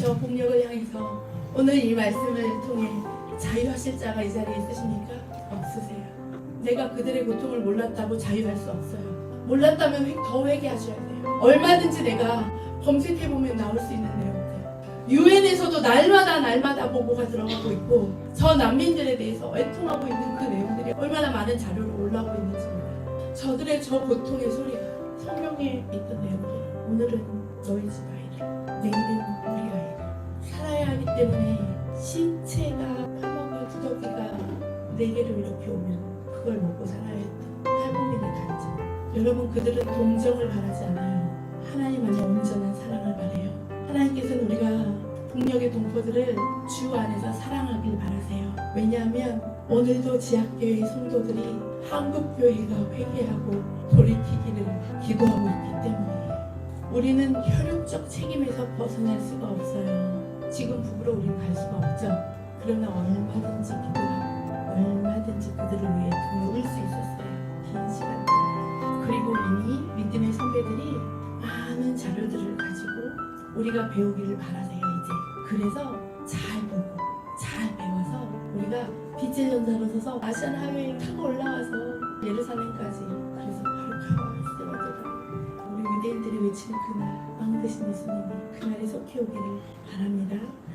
저 폭력을 향해서 오늘 이 말씀을 통해 자유하실 자가 이 자리에 있으십니까? 없으세요. 내가 그들의 고통을 몰랐다고 자유할 수 없어요. 몰랐다면 회- 더 회개하셔야 돼요. 얼마든지 내가 검색해보면 나올 수 있는 내용들. 유엔에서도 날마다 날마다 보고가 들어가고 있고 저 난민들에 대해서 애통하고 있는 그 내용들이 얼마나 많은 자료로 올라오고 있는지 몰라요. 저들의 저 고통의 소리가 성경에 있던 내용들. 오늘은 너희 집 아이들, 내일은 때문에 신체가 파먹을 구더기가 네 개를 이렇게 오면 그걸 먹고 살아야 했던 탈북민의 간증. 여러분 그들은 동정을 바라지 않아요. 하나님 안에 온전한 사랑을 바래요. 하나님께서는 우리가 북녘의 동포들을 주 안에서 사랑하길 바라세요. 왜냐하면 오늘도 지학교의 성도들이 한국교회가 회개하고 돌이키기를 기도하고 있기 때문이에요. 우리는 혈육적 책임에서 벗어날 수가 없어요. 북으로 우리는 갈 수가 없죠. 그러나 얼마든지 기도하고 얼마든지 그들을 위해 도울 수 있었어요. 긴 시간 동안. 그리고 이미 믿음의 선배들이 많은 자료들을 가지고 우리가 배우기를 바라세요 이제 그래서 잘 보고 잘 배워서 우리가 빛의 전사로 서서 아시안 하웨이 타고 올라와서 예루살렘까지 그래서 바로 가와스러들어 우리 유대인들이 외치는 그날 왕 되신 예수님이 그날에 속해 오기를 바랍니다